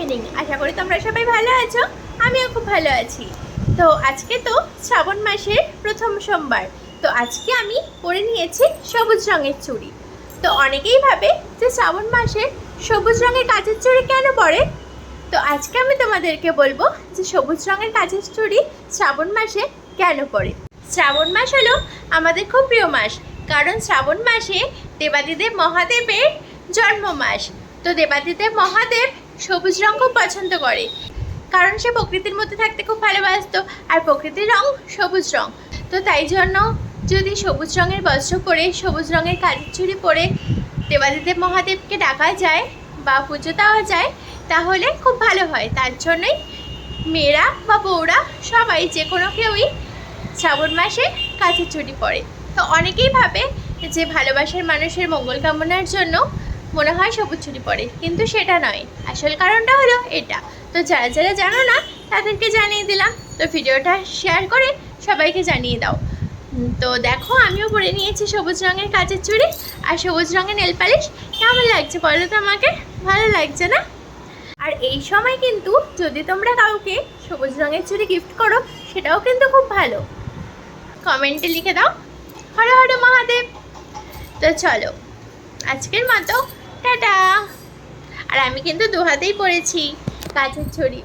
Evening আশা করি তোমরা সবাই ভালো আছো, আমিও খুব ভালো আছি। তো আজকে তো শ্রাবণ মাসের প্রথম সোমবার। তো আজকে আমি পরে নিয়েছি সবুজ রঙের চুড়ি। তো অনেকেই ভাবে যে শ্রাবণ মাসে সবুজ রঙের কাচের চুড়ি কেন পরে? তো আজকে আমি তোমাদেরকে বলব যে সবুজ রঙের কাচের চুড়ি শ্রাবণ মাসে কেন পরে? শ্রাবণ মাস হলো আমাদের খুব প্রিয় মাস, কারণ শ্রাবণ মাসে দেবাদিদেব মহাদেবের জন্ম মাস তো দেবাদিদেব মহাদেব সবুজ রঙ খুব পছন্দ করে। কারণ সে প্রকৃতির মধ্যে থাকতে খুব ভালোবাসতো, আর প্রকৃতির রং সবুজ রং। তো তাই জন্য যদি সবুজ রঙের বস্ত্র পরে, সবুজ রঙের কাজের চুড়ি পরে দেবাদিদেব মহাদেবকে ডাকা যায় বা পুজো দেওয়া যায়, তাহলে খুব ভালো হয়। তার জন্যই মেয়েরা বা বউরা সবাই যে কোনো কেউই শ্রাবণ মাসে কাছের ছুটি পড়ে তো অনেকেই ভাবে যে ভালোবাসার মানুষের মঙ্গল কামনার জন্য মনে হয় সবুজ ছুটি পড়ে কিন্তু সেটা নয়। আসল কারণটা হলো এটা। তো যারা যারা জানো না, তাদেরকে জানিয়ে দিলাম। তো ভিডিওটা শেয়ার করে সবাইকে জানিয়ে দাও। তো দেখো, আমিও পরে নিয়েছি সবুজ রঙের কাচের চুড়ি আর সবুজ রঙের নেল পালিশ কেমন লাগছে বলো তো আমাকে? ভালো লাগছে না? আর এই সময় কিন্তু যদি তোমরা কাউকে সবুজ রঙের চুড়ি গিফট করো, সেটাও কিন্তু খুব ভালো। কমেন্টে লিখে দাও। হর হর মহাদেব। তো চলো, আজকের মতো টাটা। আর আমি কিন্তু দু হাতেই পড়েছি কাজের ছড়ি।